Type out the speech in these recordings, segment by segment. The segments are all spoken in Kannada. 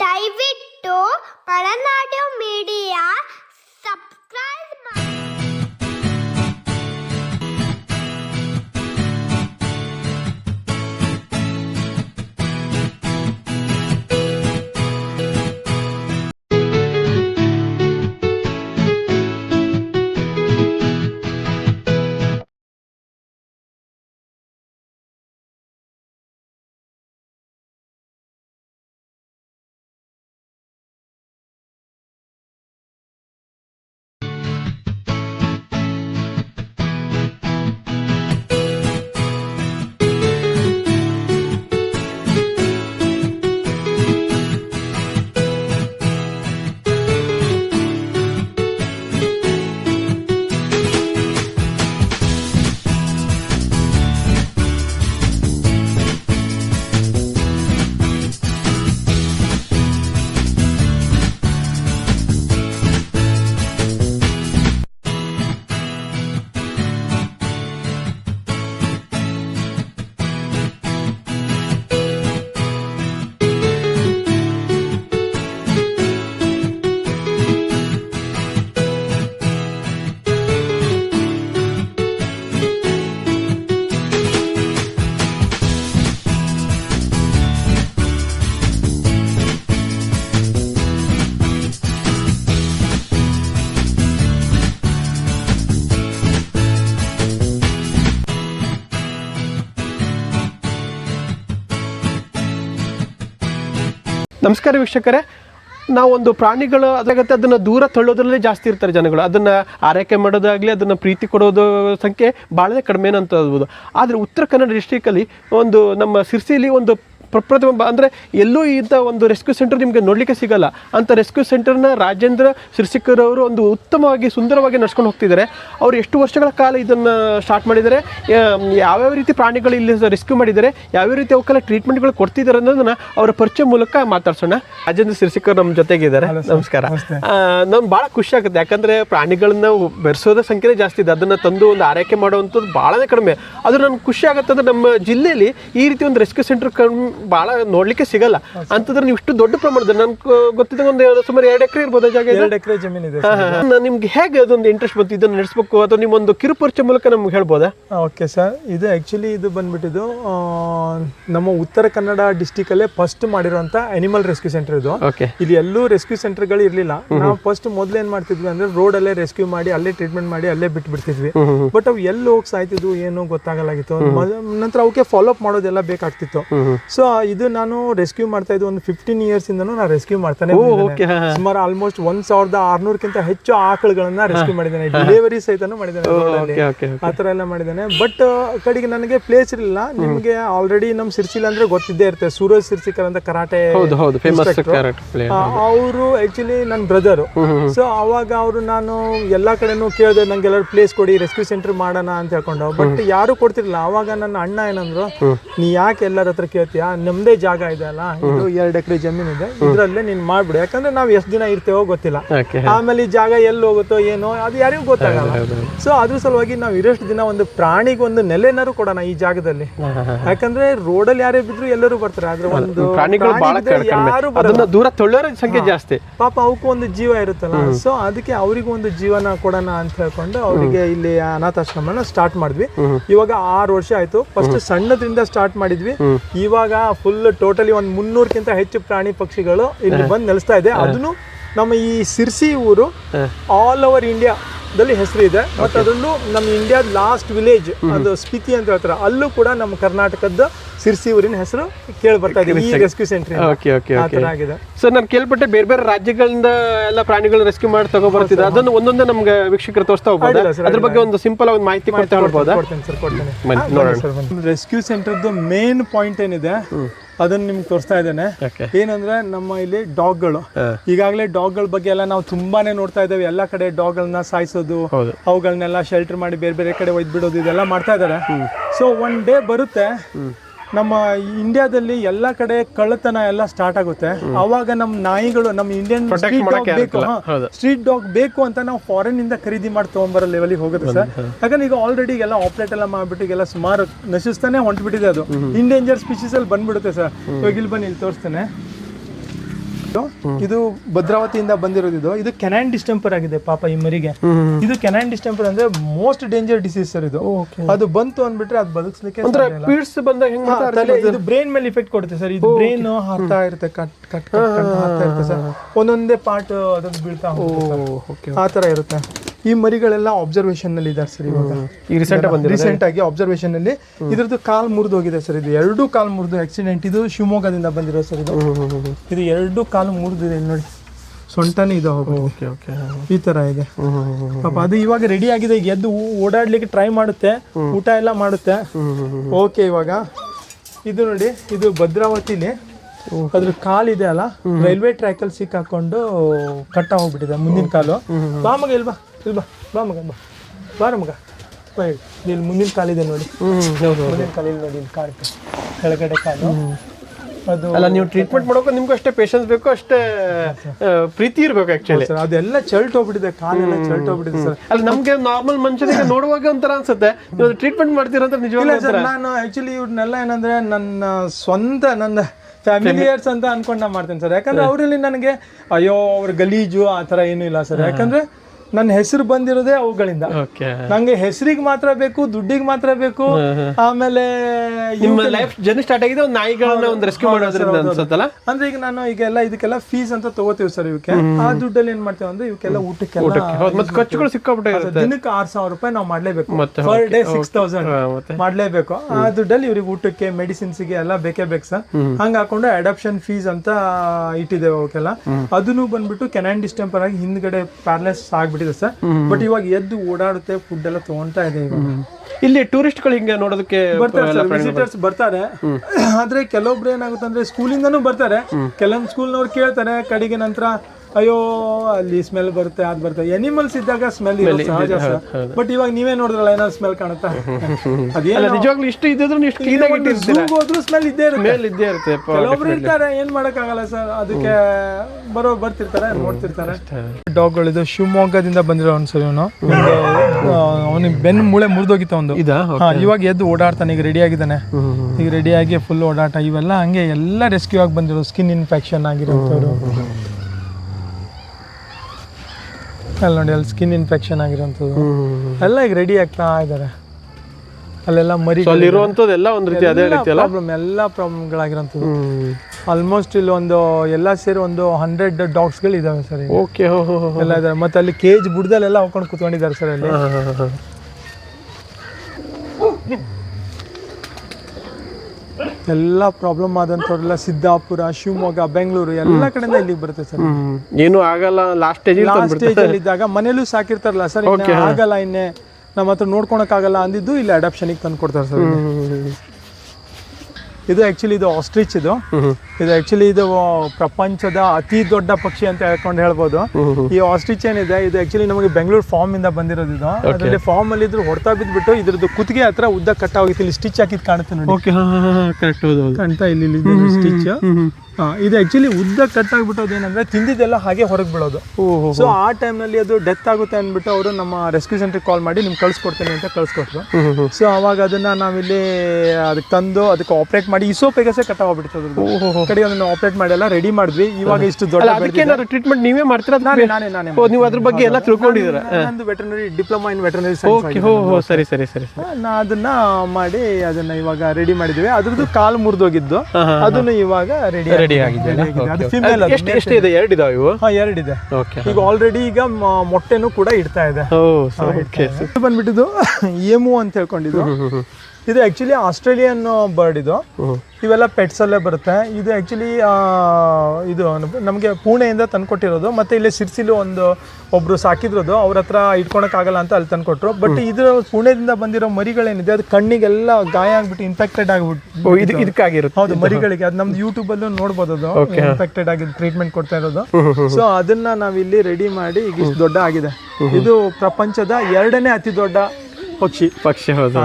ದಯವಿಟ್ಟು ಮಲೆನಾಡು ಮೀಡಿಯಾ ನಮಸ್ಕಾರ ವೀಕ್ಷಕರೇ. ನಾವು ಒಂದು ಪ್ರಾಣಿಗಳು ಅದಾಗತ್ತೆ ಅದನ್ನು ದೂರ ತಳ್ಳೋದ್ರಲ್ಲೇ ಜಾಸ್ತಿ ಇರ್ತಾರೆ ಜನಗಳು. ಅದನ್ನು ಆರೈಕೆ ಮಾಡೋದಾಗಲಿ, ಅದನ್ನು ಪ್ರೀತಿ ಕೊಡೋದು ಸಂಖ್ಯೆ ಭಾಳನೇ ಕಡಿಮೆ ಅಂತ ಹೇಳ್ಬೋದು. ಆದರೆ ಉತ್ತರ ಕನ್ನಡ ಡಿಸ್ಟಿಕಲ್ಲಿ ಒಂದು ನಮ್ಮ ಸಿರ್ಸಿಲಿ ಒಂದು ಪ್ರಪ್ರಥಮ ಅಂದರೆ ಎಲ್ಲೂ ಇಂಥ ಒಂದು ರೆಸ್ಕ್ಯೂ ಸೆಂಟರ್ ನಿಮಗೆ ನೋಡಲಿಕ್ಕೆ ಸಿಗಲ್ಲ. ಅಂತ ರೆಸ್ಕ್ಯೂ ಸೆಂಟರ್ನ ರಾಜೇಂದ್ರ ಸಿರ್ಸಿಕ್ಕರವರು ಅವರು ಒಂದು ಉತ್ತಮವಾಗಿ ಸುಂದರವಾಗಿ ನಡ್ಸ್ಕೊಂಡು ಹೋಗ್ತಿದ್ದಾರೆ. ಅವರು ಎಷ್ಟು ವರ್ಷಗಳ ಕಾಲ ಇದನ್ನು ಸ್ಟಾರ್ಟ್ ಮಾಡಿದ್ದಾರೆ. ಯಾವ್ಯಾವ ರೀತಿ ಪ್ರಾಣಿಗಳು ಇಲ್ಲಿ ರೆಸ್ಕ್ಯೂ ಮಾಡಿದ್ದಾರೆ ಯಾವ್ಯಾವ ರೀತಿ ಅವಕ್ಕೆಲ್ಲ ಟ್ರೀಟ್ಮೆಂಟ್ಗಳು ಕೊಡ್ತಿದ್ದಾರೆ ಅನ್ನೋದನ್ನ ಅವರ ಪರಿಚಯ ಮೂಲಕ ಮಾತಾಡ್ಸೋಣ. ರಾಜೇಂದ್ರ ಸಿರ್ಸಿಕ್ಕರ್ ನಮ್ಮ ಜೊತೆಗಿದ್ದಾರೆ. ನಮಸ್ಕಾರ. ನಮ್ಗೆ ಭಾಳ ಖುಷಿ ಆಗುತ್ತೆ. ಯಾಕಂದರೆ ಪ್ರಾಣಿಗಳನ್ನ ಬೆರೆಸೋದ ಸಂಖ್ಯೆ ಜಾಸ್ತಿ ಇದೆ. ಅದನ್ನು ತಂದು ಒಂದು ಆರೈಕೆ ಮಾಡುವಂಥದ್ದು ಭಾಳನೇ ಕಡಿಮೆ. ಅದು ನಮ್ಗೆ ಖುಷಿ ಆಗುತ್ತೆ ಅಂದರೆ ನಮ್ಮ ಜಿಲ್ಲೆಯಲ್ಲಿ ಈ ರೀತಿ ಒಂದು ರೆಸ್ಕ್ಯೂ ಸೆಂಟರ್ ಕಮ್ ಭಾಳ ನೋಡ್ಲಿಕ್ಕೆ ಸಿಗಲ್ಲ. ಅಂತಂದ್ರೆ ನೀವು ಇಷ್ಟು ದೊಡ್ಡ ಪ್ರಮಾಣದ ನನ್ಗೆ ಗೊತ್ತಿದ್ದಂಗೆ ಒಂದು ಸುಮಾರು ಎರಡು ಎಕರೆ ಇರ್ಬೋದು ಜಾಗ? ಎರಡು ಎಕರೆ ಜಮೀನು ಇದೆ. ನಿಮ್ಗೆ ಹೇಗೆ ಅದೊಂದು ಇಂಟ್ರೆಸ್ಟ್ ಬಂತು? ಇದನ್ನ ನಡೆಸಬೇಕು ಅಥವಾ ನಿಮ್ಮೊಂದು ಕಿರುಪರಿಚಯ ಮೂಲಕ ನಮ್ಗೆ ಹೇಳ್ಬೋದಾ? ಓಕೆ ಸರ್ ಇದು ಆ್ಯಕ್ಚುಲಿ ಇದು ಬಂದ್ಬಿಟ್ಟಿದ್ದು ನಮ್ಮ ಉತ್ತರ ಕನ್ನಡ ಡಿಸ್ಟಿಕಲ್ಲೇ ಫಸ್ಟ್ ಮಾಡಿರೋಂಥ ಅನಿಮಲ್ ರೆಸ್ಕ್ಯೂ ಸೆಂಟರ್ ಇದು. ಇಲ್ಲಿ ಎಲ್ಲೂ ರೆಸ್ಕ್ಯೂ ಸೆಂಟರ್ಗಳು ಇರಲಿಲ್ಲ. ನಾವು ಫಸ್ಟ್ ಮೊದಲು ಏನು ಮಾಡ್ತಿದ್ವಿ ಅಂದ್ರೆ ರೋಡಲ್ಲೇ ರೆಸ್ಕ್ಯೂ ಮಾಡಿ ಅಲ್ಲೇ ಟ್ರೀಟ್ಮೆಂಟ್ ಮಾಡಿ ಅಲ್ಲೇ ಬಿಟ್ಬಿಡ್ತಿದ್ವಿ. ಬಟ್ ಅವು ಎಲ್ಲಿ ಹೋಗಿ ಸಾಯ್ತಿದ್ವು ಏನು ಗೊತ್ತಾಗಲಾಗಿತ್ತು. ನಂತರ ಅವಕ್ಕೆ ಫಾಲೋಅಪ್ ಮಾಡೋದೆಲ್ಲ ಬೇಕಾಗ್ತಿತ್ತು. ಸೊ ಇದು ನಾನು ರೆಸ್ಕ್ಯೂ ಮಾಡ್ತಾ ಇದ್ದು ಒಂದು ಫಿಫ್ಟೀನ್ ಇಯರ್ಸ್ ಇಂದನೂ ನಾನು ರೆಸ್ಕ್ಯೂ ಮಾಡ್ತಾನೆ ಸುಮಾರು ಆಲ್ಮೋಸ್ಟ್ ಒಂದ್ ಸಾವಿರದ ಆರ್ನೂರಕ್ಕಿಂತ ಹೆಚ್ಚು ಆಕಳುಗಳನ್ನ ರೆಸ್ಕ್ಯೂ ಮಾಡಿದ್ದೇನೆ. ಡೆಲಿವರಿ ಸಹಿತನೂ ಮಾಡಿದ್ದೇನೆ ಆ ಥರ ಎಲ್ಲ ಮಾಡಿದ್ದೇನೆ. ಬಟ್ ಕಡೆಗೆ ನನಗೆ ಪ್ಲೇಸ್ ಇರಲಿಲ್ಲ. ನಿಮಗೆ ಆಲ್ರೆಡಿ ನಮ್ಮ ಸಿರ್ಸಿಲ್ ಅಂದ್ರೆ ಗೊತ್ತಿದ್ದೇ ಇರುತ್ತೆ. ಸೂರಜ್ ಸಿರ್ಸಿಕರ್ ಅಂತ ಕರಾಟೆ ಅವರು ಆಕ್ಚುಲಿ ನನ್ನ ಬ್ರದರ್ ಸೊ ಅವಾಗ ಅವರು ನಾನು ಎಲ್ಲಾ ಕಡೆನೂ ಕೇಳಿದೆ ನಂಗೆ ಎಲ್ಲರೂ ಪ್ಲೇಸ್ ಕೊಡಿ ರೆಸ್ಕ್ಯೂ ಸೆಂಟರ್ ಮಾಡೋಣ ಅಂತ ಹೇಳ್ಕೊಂಡು. ಬಟ್ ಯಾರು ಕೊಡ್ತಿರ್ಲಿಲ್ಲ. ಅವಾಗ ನನ್ನ ಅಣ್ಣ ಏನಂದ್ರು ನೀ ಯಾಕೆ ಎಲ್ಲರ ಹತ್ರ ಕೇಳ್ತೀಯಾ? ನಮ್ದೇ ಜಾಗ ಇದೆ ಅಲ್ಲ? ಇದು ಎರಡು ಎಕರೆ ಜಮೀನು ಇದೆ. ಇದ್ರಲ್ಲೇ ನೀನ್ ಮಾಡ್ಬಿಡು. ಯಾಕಂದ್ರೆ ನಾವ್ ಎಷ್ಟ್ ದಿನ ಇರ್ತೇವೋ ಗೊತ್ತಿಲ್ಲ. ಆಮೇಲೆ ಈ ಜಾಗ ಎಲ್ಲಿ ಹೋಗುತ್ತೋ ಏನೋ ಅದು ಯಾರಿಗೂ ಗೊತ್ತಾಗಲ್ಲ. ಸೊ ಅದ್ರ ಸಲುವಾಗಿ ನಾವ್ ಇರೋಷ್ಟು ದಿನ ಒಂದು ಪ್ರಾಣಿಗೆ ಒಂದು ನೆಲೆನಾರು ಕೊಡೋಣ ಈ ಜಾಗದಲ್ಲಿ. ಯಾಕಂದ್ರೆ ರೋಡ್ ಅಲ್ಲಿ ಯಾರೇ ಬಿದ್ರು ಎಲ್ಲರೂ ಬರ್ತಾರೆ. ಆದ್ರೆ ಒಂದು ಯಾರು ದೂರ ತೊಳ್ಳೋರ ಸಂಖ್ಯೆ ಜಾಸ್ತಿ. ಪಾಪ ಅವಕ್ಕೂ ಒಂದು ಜೀವ ಇರುತ್ತಲ್ಲ. ಸೊ ಅದಕ್ಕೆ ಅವರಿಗೂ ಒಂದು ಜೀವನ ಕೊಡೋಣ ಅಂತ ಹೇಳ್ಕೊಂಡು ಅವರಿಗೆ ಇಲ್ಲಿ ಅನಾಥಾಶ್ರಮನ ಸ್ಟಾರ್ಟ್ ಮಾಡಿದ್ವಿ. ಇವಾಗ ಆರು ವರ್ಷ ಆಯ್ತು. ಫಸ್ಟ್ ಸಣ್ಣದ್ರಿಂದ ಸ್ಟಾರ್ಟ್ ಮಾಡಿದ್ವಿ. ಇವಾಗ ಫುಲ್ ಟೋಟಲಿ ಒಂದು ಮುನ್ನೂರಕ್ಕಿಂತ ಹೆಚ್ಚು ಪ್ರಾಣಿ ಪಕ್ಷಿಗಳು ಇಲ್ಲಿ ಬಂದು ನೆಲೆಸ್ತಾ ಇದೆ. ಅದನ್ನು ನಮ್ಮ ಈ ಸಿರ್ಸಿ ಊರು ಆಲ್ ಓವರ್ ಇಂಡಿಯಾದಲ್ಲಿ ಹೆಸರು ಇದೆ. ಮತ್ತು ಅದರಲ್ಲೂ ನಮ್ಮ ಇಂಡಿಯಾದ ಲಾಸ್ಟ್ ವಿಲೇಜ್ ಅದು ಸ್ಪಿತಿ ಅಂತ ಹೇಳ್ತಾರೆ. ಅಲ್ಲೂ ಕೂಡ ನಮ್ಮ ಕರ್ನಾಟಕದ ಸಿರ್ಸಿ ಊರಿನ ಹೆಸರು ಕೇಳಿ ಬರ್ತಾ ಇದೆ ಈ rescue centre okay okay okay. Sir ನಾನು ಕೇಳ್ಪಟ್ಟೆ ಬೇರೆ ಬೇರೆ ರಾಜ್ಯಗಳಿಂದ ಎಲ್ಲ ಪ್ರಾಣಿಗಳು ರೆಸ್ಕ್ಯೂ ಮಾಡಿ ತಗೊಬರ್ತಿದ್ರು ಅದನ್ನು ಒಂದೊಂದೇ ನಮ್ಗೆ ವೀಕ್ಷಕರು ತೋರಿಸ್ತಾ ಹೋಗ್ಬೋದು? ಅದ್ರ ಬಗ್ಗೆ ಒಂದು ಸಿಂಪಲ್ ಒಂದು ಮಾಹಿತಿ ಕೊಡ್ತಾ ನೋಡೋಣ. ರೆಸ್ಕ್ಯೂ ಸೆಂಟರ್ದು ಮೇನ್ ಪಾಯಿಂಟ್ ಏನಿದೆ ಅದನ್ನ ನಿಮ್ಗೆ ತೋರಿಸ್ತಾ ಇದ್ದೇನೆ. ಏನಂದ್ರೆ ನಮ್ಮ ಇಲ್ಲಿ ಡಾಗ್ಗಳು ಈಗಾಗಲೇ ಡಾಗ್ಗಳ ಬಗ್ಗೆ ಎಲ್ಲ ನಾವು ತುಂಬಾನೇ ನೋಡ್ತಾ ಇದ್ದೇವೆ. ಎಲ್ಲ ಕಡೆ ಡಾಗ್ಗಳನ್ನ ಸಾಯಿಸೋದು. ಅವುಗಳನ್ನೆಲ್ಲ ಶೆಲ್ಟರ್ ಮಾಡಿ ಬೇರೆ ಬೇರೆ ಕಡೆ ಒಯ್ದು ಬಿಡೋದು ಇದೆಲ್ಲ ಮಾಡ್ತಾ ಇದ್ದಾರೆ. ಸೊ ಒನ್ ಡೇ ಬರುತ್ತೆ. ನಮ್ಮ ಇಂಡಿಯಾದಲ್ಲಿ ಎಲ್ಲ ಕಡೆ ಕಳ್ಳತನ ಎಲ್ಲ ಸ್ಟಾರ್ಟ್ ಆಗುತ್ತೆ. ಅವಾಗ ನಮ್ಮ ನಾಯಿಗಳು ನಮ್ಮ ಇಂಡಿಯನ್ ಸ್ಟ್ರೀಟ್ ಡಾಗ್ ಬೇಕು ಸ್ಟ್ರೀಟ್ ಡಾಗ್ ಬೇಕು ಅಂತ ನಾವು ಫಾರಿನ್ ಇಂದ ಖರೀದಿ ಮಾಡಿ ತಗೊಂಬರೋ ಲೆವೆಲಿಗೆ ಹೋಗುತ್ತೆ ಸರ್. ಯಾಕಂದ್ರೆ ಈಗ ಆಲ್ರೆಡಿ ಎಲ್ಲ ಆಪರೇಟ್ ಎಲ್ಲ ಮಾಡ್ಬಿಟ್ಟು ಎಲ್ಲ ಸುಮಾರು ನಶಿಸ್ತಾನೆ ಹೊಂಟ್ಬಿಟ್ಟಿದೆ ಅದು. ಇಂಡೇಂಜರ್ ಸ್ಪೀಶೀಸ್ ಅಲ್ಲಿ ಬಂದ್ಬಿಡುತ್ತೆ ಸರ್. ಇವಾಗ ಇಲ್ಲಿ ಬನ್ನಿ ಇಲ್ಲಿ ತೋರಿಸ್ತೇನೆ. ಇದು ಭದ್ರಾವತಿಯಿಂದ ಬಂದಿರೋದು ಇದು ಇದು ಕೆನಾನ್ ಡಿಸ್ಟೆಂಪರ್ ಆಗಿದೆ ಪಾಪ ಈ ಮರಿಗೆ. ಇದು ಕೆನಾನ್ ಡಿಸ್ಟೆಂಪರ್ ಅಂದ್ರೆ ಮೋಸ್ಟ್ ಡೇಂಜರ್ ಡಿಸೀಸ್ ಸರ್ ಇದು. ಅದು ಬಂತು ಅಂದ್ಬಿಟ್ರೆ ಅದು ಬದುಕಿಸ್ಲಿಕ್ಕೆ. ಪೀಡ್ಸ್ ಬಂದಾಗ ಇದು ಬ್ರೈನ್ ಮೇಲೆ ಇಫೆಕ್ಟ್ ಕೊಡುತ್ತೆ ಸರ್. ಇದು ಬ್ರೈನ್ ಹಾರ್ತಾ ಇರುತ್ತೆ ಕಟ್ ಕಟ್ ಹಾರ್ತಾ ಇರುತ್ತೆ ಸರ್. ಒಂದೊಂದೇ ಪಾರ್ಟ್ ಅದಕ್ಕೆ ಬೀಳ್ತಾ ಆ ತರ ಇರುತ್ತೆ. ಈ ಮರಿಗಳೆಲ್ಲ ಅಬ್ಸರ್ವೇಷನ್ನಲ್ಲಿ ಇದ್ದಾರೆ ಸರ್ ಇವಾಗ. ರೀಸೆಂಟ್ ರೀಸೆಂಟ್ ಆಗಿ ಅಬ್ಸರ್ವೇಷನ್ನಲ್ಲಿ ಇದ್ರದ್ದು ಕಾಲ್ ಮುರಿದು ಹೋಗಿದೆ ಸರ್ ಇದು. ಎರಡು ಕಾಲ್ ಮುರಿದು ಆಕ್ಸಿಡೆಂಟ್ ಇದು ಶಿವಮೊಗ್ಗದಿಂದ ಬಂದಿರೋ ಸರ್ ಇದು. ಇದು ಎರಡು ಕಾಲು ಮುರಿದಿದೆ ನೋಡಿ. ಸೊಂಟನೇ ಇದೆ ಓಕೆ ಓಕೆ. ಈ ತರ ಇದೆ. ಪಾಪ ಅದು ಇವಾಗ ರೆಡಿ ಆಗಿದೆ. ಈಗ ಎದ್ದು ಓಡಾಡ್ಲಿಕ್ಕೆ ಟ್ರೈ ಮಾಡುತ್ತೆ. ಊಟ ಎಲ್ಲ ಮಾಡುತ್ತೆ. ಓಕೆ ಇವಾಗ. ಇದು ನೋಡಿ ಇದು ಭದ್ರಾವತಿಲಿ ಅದ್ರ ಕಾಲಿದೆ ಅಲ್ಲ? ರೈಲ್ವೆ ಟ್ರ್ಯಾಕ್ ಅಲ್ಲಿ ಸಿಕ್ಕಾಕೊಂಡು ಕಟ್ಟ ಹೋಗ್ಬಿಟ್ಟಿದೆ ಮುಂದಿನ ಕಾಲು. ಬಾ ಮಗ ಇಲ್ಲಿ ಬಾ ಬಾ ಮಗ ಬಾ. ಬಾರ ಮಗ. ಬಾ ಹೇಳಿ. ಇಲ್ಲಿ ಮುಂದಿನ ಕಾಲಿದೆ ನೋಡಿ. ಮುಂದಿನ ಕಾಲಿದೆ ನೋಡಿ ಇಲ್ಲಿ ಕಾಲು ಕೆಳಗಡೆ ಕಾಲು. ಅದು ಅಲ್ಲ ನೀವು ಟ್ರೀಟ್ಮೆಂಟ್ ಮಾಡೋಕೆ ನಿಮ್ಗೂ ಅಷ್ಟೇ ಪೇಷನ್ಸ್ ಬೇಕು ಅಷ್ಟೇ ಪ್ರೀತಿ ಇರಬೇಕು ಆಕ್ಚುಲಿ ಸರ್. ಅದೆಲ್ಲ ಚಲ್ಟ್ ಹೋಗ್ಬಿಟ್ಟಿದೆ. ಕಾಲೆಲ್ಲ ಚಲ್ಟ್ ಹೋಗ್ಬಿಟ್ಟಿದೆ ಸರ್. ಅಲ್ಲ ನಮಗೆ ನಾರ್ಮಲ್ ಮನುಷ್ಯನಿಗೆ ನೋಡುವಾಗ ಒಂಥರ ಅನ್ಸುತ್ತೆ. ನೀವು ಟ್ರೀಟ್ಮೆಂಟ್ ಮಾಡ್ತೀರಂತ ಅಂತ ನಿಜವಾಗ್ಲೂ ಸರ್. ನಾನು ಆ್ಯಕ್ಚುಲಿ ಇವ್ರನ್ನೆಲ್ಲ ಏನಂದ್ರೆ ನನ್ನ ಸ್ವಂತ ನನ್ನ ಫ್ಯಾಮಿಲಿಯರ್ಸ್ ಅಂತ ಅನ್ಕೊಂಡು ನಾ ಮಾಡ್ತೇನೆ ಸರ್. ಯಾಕಂದ್ರೆ ಅವರಲ್ಲಿ ನನಗೆ ಅಯ್ಯೋ ಅವ್ರ ಗಲೀಜು ಆ ಥರ ಏನೂ ಇಲ್ಲ ಸರ್. ಯಾಕಂದ್ರೆ ನನ್ನ ಹೆಸರು ಬಂದಿರೋದೇ ಅವುಗಳಿಂದ. ನಂಗೆ ಹೆಸರಿಗೆ ಮಾತ್ರ ಬೇಕು ದುಡ್ಡಿಗೆ ಮಾತ್ರ ಬೇಕು ಆಮೇಲೆ ನಿಮ್ಮ ಲೈಫ್ ಜರ್ನಿ ಸ್ಟಾರ್ಟ್ ಆಗಿದೆ ಒಂದು ನಾಯಿಗಳನ್ನ ಒಂದು ರೆಸ್ಕ್ಯೂ ಮಾಡೋದ್ರಿಂದ ಅನ್ಸುತ್ತಲ್ಲ? ಅಂದ್ರೆ ಈಗ ನಾನು ಈಗ ಎಲ್ಲ ಇದಕ್ಕೆಲ್ಲ ಫೀಸ್ ಅಂತ ತಗೋತೀವಿ ಸರ್ ಇವಕ್ಕೆ ಆ ದುಡ್ಡಲ್ಲಿ ಏನ್ ಮಾಡ್ತೇವೆ ಅಂದ್ರೆ ಇವಕ್ಕೆಲ್ಲ ಊಟಕ್ಕೆ ಮತ್ತೆ ಖರ್ಚುಗಳು ಸಿಕ್ಕಾಬಿಟ್ಟೆ ದಿನಕ್ಕೆ ಆರ್ ಸಾವಿರ ರೂಪಾಯಿ ನಾವು ಮಾಡ್ಲೇಬೇಕು. ಪರ್ ಡೇ ಸಿಕ್ಸ್ ತೌಸಂಡ್ ಮಾಡ್ಲೇಬೇಕು. ಆ ದುಡ್ಡಲ್ಲಿ ಇವ್ರಿಗೆ ಊಟಕ್ಕೆ ಮೆಡಿಸಿನ್ಸ್ಗೆ ಎಲ್ಲ ಬೇಕೇ ಬೇಕು ಸರ್. ಹಂಗ ಹಾಕೊಂಡು ಅಡಾಪ್ಷನ್ ಫೀಸ್ ಅಂತ ಇಟ್ಟಿದ್ದೇವೆ ಅವಕ್ಕೆಲ್ಲ ಅದನ್ನು ಬಂದ್ಬಿಟ್ಟು ಕೆನಾನ್ ಡಿಸ್ಟೆಂಪರ್ ಆಗಿ ಹಿಂದ್ಗಡೆ ಪ್ಯಾರ್ಲೆಸ್ ಸರ್. ಬಟ್ ಇವಾಗ ಎದ್ದು ಓಡಾಡುತ್ತೆ ಫುಡ್ ಎಲ್ಲ ತಗೊಂತಾ ಇದೆ ಇವಾಗ. ಇಲ್ಲಿ ಟೂರಿಸ್ಟ್ಗಳು ಹಿಂಗೆ ನೋಡೋದಕ್ಕೆ ಬರ್ತಾರೆ ವಿಸಿಟರ್ಸ್ ಬರ್ತಾರೆ. ಆದ್ರೆ ಕೆಲವೊಬ್ರು ಏನಾಗುತ್ತೆ ಅಂದ್ರೆ ಸ್ಕೂಲಿಂದನೂ ಬರ್ತಾರೆ. ಕೆಲವೊಂದು ಸ್ಕೂಲ್ನವ್ರು ಕೇಳ್ತಾರೆ ಕಡೆಗೆ ನಂತರ ಅಯ್ಯೋ ಅಲ್ಲಿ ಸ್ಮೆಲ್ ಬರುತ್ತೆ ಅದು ಬರುತ್ತೆ. ಎನಿಮಲ್ಸ್ ಇದ್ದಾಗ ಸ್ಮೆಲ್ ಇರುತ್ತೆ ಸಹಜ ಸರ್. ಬಟ್ ಇವಾಗ ನೀವೇ ನೋಡಿದ್ರಲ್ಲ ಏನಾದ್ರು ಸ್ಮೆಲ್ ಕಾಣುತ್ತಾ? ಅಲ್ಲ ಅದೇನು ನಿಜವಾಗ್ಲೂ ಇಷ್ಟು ಇದ್ದಿದ್ರು ಇಷ್ಟು ಕ್ಲೀನ್ ಆಗಿ ಇಟ್ಟಿರ್ತೀರ? ಹೋದ್ರು ಸ್ಮೆಲ್ ಇದ್ದೇ ಇರುತ್ತೆ. ಮೇಲೆ ಇದ್ದೇ ಇರುತ್ತೆ ಪ- ಕೆಲವೊಬ್ರು ಇರ್ತಾರೆ ಏನ್ ಮಾಡೋಕ್ಕಾಗಲ್ಲ ಸರ್. ಅದಕ್ಕೆ ಬರೋ ಬರ್ತಿರ್ತಾರೆ ನೋಡ್ತಿರ್ತಾರೆ. ಡಾಗ್ಗಳಿದು ಶಿವಮೊಗ್ಗದಿಂದ ಬಂದಿರೋ ಒಂದ್ಸರಿ ಅವನು ಅವನಿಗೆ ಬೆನ್ ಮೂಳೆ ಮುರಿದೋಗಿತ್ತು ಒಂದು. ಇದಾ? ಹಾ ಇವಾಗ ಎದ್ದು ಓಡಾಡ್ತಾನೆ ಈಗ ರೆಡಿ ಆಗಿದ್ದಾನೆ. ಈಗ ರೆಡಿ ಆಗಿ ಫುಲ್ ಓಡಾಟ ಇವೆಲ್ಲ ಹಂಗೆ ಎಲ್ಲ ರೆಸ್ಕ್ಯೂ ಆಗಿ ಬಂದಿರೋ ಸ್ಕಿನ್ ಇನ್ಫೆಕ್ಷನ್ ಆಗಿರೋಂಥವ್ರು. ಅಲ್ಲಿ ನೋಡಿ ಅಲ್ಲಿ ಸ್ಕಿನ್ ಇನ್ಫೆಕ್ಷನ್ ಆಗಿರೋಂಥದ್ದು. ಎಲ್ಲ ಈಗ ರೆಡಿ ಆಗ್ತಾ ಇದ್ದಾರೆ ಅಲ್ಲೆಲ್ಲ ಮರಿ ಅಲ್ಲಿರುವಂಥದ್ದೆಲ್ಲ ಒಂದು ರೀತಿ ಅದೇ ರೀತಿ ಅಲ್ಲ ಪ್ರಾಬ್ಲಮ್ ಎಲ್ಲ ಪ್ರಾಬ್ಲಮ್ಗಳಾಗಿರೋಂಥದ್ದು ಆಲ್ಮೋಸ್ಟ್ ಇಲ್ಲಿ ಒಂದು ಎಲ್ಲ ಸೇರಿ ಒಂದು ಹಂಡ್ರೆಡ್ ಡಾಗ್ಸ್ಗಳು ಇದಾವೆ ಸರ್ ಓಕೆ ಎಲ್ಲ ಇದಾವೆ. ಮತ್ತೆ ಅಲ್ಲಿ ಕೇಜ್ ಬುಡ್ದಲ್ಲೆಲ್ಲ ಹಾಕೊಂಡು ಕುತ್ಕೊಂಡಿದ್ದಾರೆ ಸರ್ ಅಲ್ಲಿ. ಎಲ್ಲ ಪ್ರಾಬ್ಲಮ್ ಆದಂಥವ್ರೆಲ್ಲ ಸಿದ್ದಾಪುರ ಶಿವಮೊಗ್ಗ ಬೆಂಗಳೂರು ಎಲ್ಲ ಕಡೆಯಿಂದ ಇಲ್ಲಿಗೆ ಬರುತ್ತೆ ಸರ್. ಏನು ಆಗಲ್ಲ ಲಾಸ್ಟ್ ಸ್ಟೇಜ್ ಲಾಸ್ಟ್ ಅಲ್ಲಿ ಇದ್ದಾಗ ಮನೇಲೂ ಸಾಕಿರ್ತಾರಲ್ಲ ಸರ್ ಇನ್ನ ಆಗಲ್ಲ ಇನ್ನೇ. ನಮ್ಮ ಹತ್ರ ನೋಡ್ಕೊಳಕ್ ಆಗಲ್ಲ ಅಂದಿದ್ದು ಇಲ್ಲಿ ಅಡಾಪ್ಷನ್ಗೆ ತಂದು ಕೊಡ್ತಾರೆ ಸರ್. ಇದು ಆಕ್ಚುಲಿ ಇದು ಆಸ್ಟ್ರಿಚ್ ಇದು. ಇದು ಆಕ್ಚುಲಿ ಇದು ಪ್ರಪಂಚದ ಅತಿ ದೊಡ್ಡ ಪಕ್ಷಿ ಅಂತ ಹೇಳ್ಕೊಂಡು ಹೇಳ್ಬೋದು. ಈ ಆಸ್ಟ್ರಿಚ್ ಏನಿದೆ ಇದು ಆಕ್ಚುಲಿ ನಮಗೆ ಬೆಂಗಳೂರು ಫಾರ್ಮ್ ಇಂದ ಬಂದಿರೋದು ಇದು. ಅದರಲ್ಲಿ ಫಾರ್ಮ್ ಅಲ್ಲಿ ಇದ್ರು ಹೊಡ್ತಾ ಬಿದ್ಬಿಟ್ಟು ಇದ್ರದ್ದು ಕುತ್ತಿಗೆ ಹತ್ರ ಉದ್ದ ಕಟ್ ಆಗಿತ್ತು ಇಲ್ಲಿ ಸ್ಟಿಚ್ ಹಾಕಿದ್ ಕಾಣುತ್ತೆ ನೋಡಿ. ಓಕೆ ಕರೆಕ್ಟ್ ಕಾಣ್ತಾ ಇಲ್ಲಿ ಸ್ಟಿಚ್ ಇದು ಆಕ್ಚುಲಿ ಉದ್ದ ಕಟ್ ಆಗ್ಬಿಟ್ಟೋದು ಏನಂದ್ರೆ ತಿಂದಿದ್ದೆಲ್ಲ ಹಾಗೆ ಹೊರಗೆ ಬಿಡೋದು ಸೊ ಆ ಟೈಮ್ನಲ್ಲಿ ಅದು ಡೆತ್ ಆಗುತ್ತೆ ಅಂದ್ಬಿಟ್ಟು ಅವರು ನಮ್ಮ ರೆಸ್ಕ್ಯೂ ಸೆಂಟರ್ ಕಾಲ್ ಮಾಡಿ ನಿಮ್ಗೆ ಕಳ್ಸಿಕೊಡ್ತೇನೆ ಅಂತ ಕಳ್ಸಿಕೊಟ್ರು. ಸೊ ಅವಾಗ ಅದನ್ನ ನಾವಿಲ್ಲಿ ಅದಕ್ಕೆ ತಂದು ಅದಕ್ಕೆ ಆಪ್ರೇಟ್ ಮಾಡಿ ಇಸೋ ಪೆಗಸೆ ಕಟ್ ಆಗ್ಬಿಡ್ತದ ಕಡೆ ಅದನ್ನ ಆಪರೇಟ್ ಮಾಡಿ ಎಲ್ಲ ರೆಡಿ ಮಾಡಿದ್ವಿ. ಇವಾಗ ಇಷ್ಟು ದೊಡ್ಡ ಅಲ್ಲ ಅದಕ್ಕೆ ಏನಾದ್ರು ಟ್ರೀಟ್ಮೆಂಟ್ ನೀವೇ ಮಾಡ್ತೀರಾ ನಾನೇ ನಾನೇ ನಾನೇ ನೀವು ಅದ್ರ ಬಗ್ಗೆ ಎಲ್ಲ ತಿಳ್ಕೊಂಡಿದ್ದೀರ? ನಂದು veterinary diploma in veterinary okay ಹೋ ಹೋ ಸರಿ ಸರಿ ಸರಿ ನಾ ಅದನ್ನ ಮಾಡಿ ಅದನ್ನ ಇವಾಗ ರೆಡಿ ಮಾಡಿದ್ವಿ. ಅದ್ರದ್ದು ಕಾಲು ಮುರಿದೋಗಿದ್ದು. ಅದನ್ನ ಇವಾಗ ರೆಡಿ ರೆಡಿ ಆಗಿದೆ ಅದು ಫಿಮೇಲ್ ಎಷ್ಟು ಎಷ್ಟು ಇದೆ? ಎರಡು ಇದಾವೆ ಇವು? ಹಾ ಎರಡಿದೆ ಓಕೆ ಈಗ ಆಲ್ರೆಡಿ ಈಗ ಮೊಟ್ಟೆನೂ ಕೂಡ ಇಡ್ತಾ ಇದೆ. ಓ ಓಕೆ ಇದು. ಬಂದ್ಬಿಟ್ಟಿದ್ದು ಏಮು ಅಂತ ಹೇಳ್ಕೊಂಡಿದ್ದು. ಇದು ಆ್ಯಕ್ಚುಲಿ ಆಸ್ಟ್ರೇಲಿಯನ್ ಬರ್ಡ್ ಇದು. ಇವೆಲ್ಲ ಪೆಟ್ಸಲ್ಲೇ ಬರುತ್ತೆ. ಇದು ಆಕ್ಚುಲಿ ಇದು ನಮಗೆ ಪುಣೆಯಿಂದ ತಂದ್ಕೊಟ್ಟಿರೋದು ಮತ್ತೆ ಇಲ್ಲಿ ಸಿರ್ಸಿಲು ಒಂದು ಒಬ್ರು ಸಾಕಿದ್ರದು. ಅವ್ರ ಹತ್ರ ಇಟ್ಕೊಳಕ್ಕಾಗಲ್ಲ ಅಂತ ಅಲ್ಲಿ ತಂದ್ಕೊಟ್ರು ಬಟ್ ಇದು ಪುಣೆದಿಂದ ಬಂದಿರೋ ಮರಿಗಳೇನಿದೆ ಅದು ಕಣ್ಣಿಗೆಲ್ಲ ಗಾಯ ಆಗ್ಬಿಟ್ಟು ಇನ್ಫೆಕ್ಟೆಡ್ ಆಗ್ಬಿಟ್ಟು ಇದು ಇದಕ್ಕಾಗಿರುತ್ತೆ. ಹೌದು ಮರಿಗಳಿಗೆ. ಅದು ನಮ್ದು ಯೂಟ್ಯೂಬ್ ಅಲ್ಲೂ ನೋಡ್ಬೋದು ಅದು. ಇನ್ಫೆಕ್ಟೆಡ್ ಆಗಿ ಟ್ರೀಟ್ಮೆಂಟ್ ಕೊಡ್ತಾ ಇರೋದು. ಸೊ ಅದನ್ನ ನಾವಿಲ್ಲಿ ರೆಡಿ ಮಾಡಿ ಈಗ ಇಷ್ಟು ದೊಡ್ಡ ಆಗಿದೆ. ಇದು ಪ್ರಪಂಚದ ಎರಡನೇ ಅತಿ ದೊಡ್ಡ ಪಕ್ಷಿ. ಪಕ್ಷಿ ಹೌದು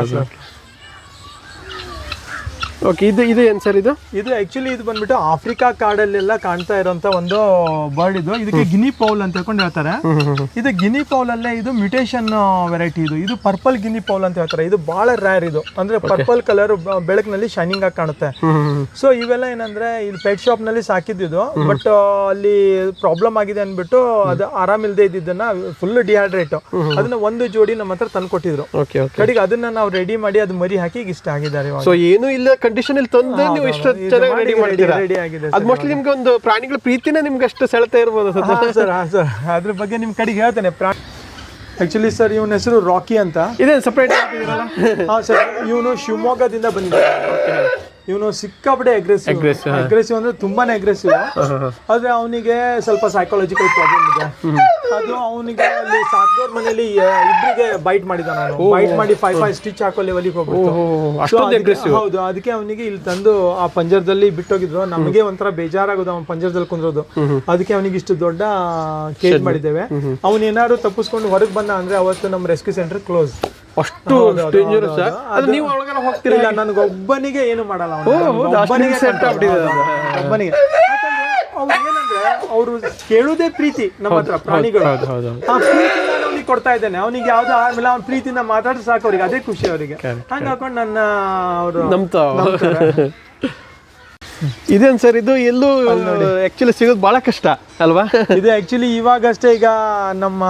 ಓಕೆ ಇದು ಇದು ಏನು ಸರ್ ಇದು? ಇದು ಆಕ್ಚುಲಿ ಇದು ಬಂದ್ಬಿಟ್ಟು ಆಫ್ರಿಕಾ ಕಾಡಲ್ಲೆಲ್ಲ ಕಾಣ್ತಾ ಇರೋಂತ ಒಂದು ಬರ್ಡ್ ಇದು. ಇದಕ್ಕೆ ಗಿನಿ ಪೌಲ್ ಅಂತ ಹೇಳ್ಕೊಂಡು ಹೇಳ್ತಾರೆ. ಇದು ಗಿನಿ ಪೌಲ್ ಅಲ್ಲೇ ಇದು ಮ್ಯೂಟೇಶನ್ ವೆರೈಟಿ ಇದು. ಇದು ಪರ್ಪಲ್ ಗಿನಿ ಪೌಲ್ ಅಂತ ಹೇಳ್ತಾರೆ. ಇದು ಬಹಳ ರ್ಯಾರ್ ಇದು. ಅಂದ್ರೆ ಪರ್ಪಲ್ ಕಲರ್ ಬೆಳಕಿನಲ್ಲಿ ಶೈನಿಂಗ್ ಆಗಿ ಕಾಣುತ್ತೆ. ಸೊ ಇವೆಲ್ಲ ಏನಂದ್ರೆ ಇಲ್ಲಿ ಪೆಟ್ ಶಾಪ್ನಲ್ಲಿ ಸಾಕಿದ್ದು ಬಟ್ ಅಲ್ಲಿ ಪ್ರಾಬ್ಲಮ್ ಆಗಿದೆ ಅಂದ್ಬಿಟ್ಟು ಅದು ಆರಾಮಿಲ್ದೆ ಇದ್ದಿದ್ದನ್ನ ಫುಲ್ ಡಿಹೈಡ್ರೇಟ್ ಅದನ್ನ ಒಂದು ಜೋಡಿ ನಮ್ಮ ಹತ್ರ ತಂದು ಕೊಟ್ಟಿದ್ರು ಕಡೆಗೆ ಅದನ್ನ ನಾವು ರೆಡಿ ಮಾಡಿ ಅದು ಮರಿ ಹಾಕಿ ಇಷ್ಟ ಆಗಿದ್ದಾರೆ ಸೊ ಏನು ಇಲ್ಲ ಕಂಡೀಷನ್ ಇಲ್ಲಿ ತಂದು ನೀವು ಇಷ್ಟು ಚೆನ್ನಾಗಿ ರೆಡಿ ಆಗಿದೆ ಅದು ಮೋಸ್ಟ್ಲಿ ನಿಮ್ಗೆ. ಒಂದು ಪ್ರಾಣಿಗಳ ಪ್ರೀತಿನೇ ನಿಮ್ಗೆ ಅಷ್ಟು ಸೆಳೆತಾ ಇರ್ಬೋದು ಸರ್ ಹಾ ಸರ್. ಅದ್ರ ಬಗ್ಗೆ ನಿಮ್ ಕಡೆಗೆ ಹೇಳ್ತೇನೆ. ಪ್ರಾಣಿ ಆಕ್ಚುಲಿ ಸರ್ ಇವನ ಹೆಸರು ರಾಕಿ ಅಂತ. ಇದೇನು ಸಪ್ರೇಟ್ ಹಾ ಸರ್ ಇವನು ಶಿವಮೊಗ್ಗದಿಂದ ಬಂದಿದ್ದಾನೆ. ಇವನು ಸಿಕ್ಕಾಪಟ್ಟೆ ಅಗ್ರೆಸಿವ್ ಅಗ್ರೆಸಿವ್ ಅಂದ್ರೆ ತುಂಬಾನೇ ಅಗ್ರೆಸಿವ್ ಆದ್ರೆ ಅವನಿಗೆ ಸ್ವಲ್ಪ ಸೈಕಾಲಜಿಕಲ್ ಪ್ರಾಬ್ಲಮ್ ಇದೆ. ಅದು ಅವನಿಗೆ ಅಲ್ಲಿ ಸಾಕ್ದವ್ರ ಮನೆಯಲ್ಲಿ ಇಬ್ಬರಿಗೆ ಬೈಟ್ ಮಾಡಿದ ನಾನು. ಬೈಟ್ ಮಾಡಿ ಫೈವ್ ಫೈವ್ ಸ್ಟಿಚ್ ಹಾಕೋ ಲೆವೆಲಿಗೆ ಹೋಗ್ಬಿಟ್ಟು ಹೌದು ಅದಕ್ಕೆ ಅವನಿಗೆ ಇಲ್ಲಿ ತಂದು ಆ ಪಂಜರದಲ್ಲಿ ಬಿಟ್ಟೋಗಿದ್ರು. ನಮಗೆ ಒಂಥರ ಬೇಜಾರಾಗೋದು ಅವ್ನ ಪಂಜರದಲ್ಲಿ ಕುಂದ್ರೋದು. ಅದಕ್ಕೆ ಅವನಿಗೆ ಇಷ್ಟು ದೊಡ್ಡ ಕೇಜ್ ಮಾಡಿದ್ದೇವೆ. ಅವನು ಏನಾದ್ರು ತಪ್ಪಿಸ್ಕೊಂಡು ಹೊರಗೆ ಬಂದ ಅಂದ್ರೆ ಅವತ್ತು ನಮ್ಮ ರೆಸ್ಕ್ಯೂ ಸೆಂಟರ್ ಕ್ಲೋಸ್ ಅಷ್ಟು ಡೇಂಜರಸ್ ಅದು ನೀವು ಒಳಗಡೆ ಹೋಗ್ತಿರಲಿಲ್ಲ ನನಗೆ ಒಬ್ಬನಿಗೆ ಏನು ಮಾಡಲ್ಲ. ಒಬ್ಬನಿಗೆ. ಒಬ್ಬನಿಗೆ ಅವ್ರು ಏನಂದ್ರೆ ಅವರು ಕೇಳುದೇ ಪ್ರೀತಿ ನಮ್ಮ ಹತ್ರ ಪ್ರಾಣಿಗಳು. ಅವ್ನಿಗೆ ಕೊಡ್ತಾ ಇದ್ದೇನೆ. ಅವನಿಗೆ ಯಾವ್ದು ಆಮೇಲೆ ಅವ್ನ ಪ್ರೀತಿಯಿಂದ ಮಾತಾಡಿದ್ರೆ ಸಾಕು ಅವ್ರಿಗೆ ಅದೇ ಖುಷಿ ಅವರಿಗೆ. ಹಂಗ ಹಾಕೊಂಡು ನನ್ನ ಅವರು ಇದೇನ್ ಇದೇನು ಸರ್ ಇದು? ಎಲ್ಲೂ ಆಕ್ಚುಲಿ ಸಿಗೋದು ಬಹಳ ಕಷ್ಟ ಅಲ್ವಾ? ಇದು ಆಕ್ಚುಲಿ ಇವಾಗಷ್ಟೇ ಈಗ ನಮ್ಮ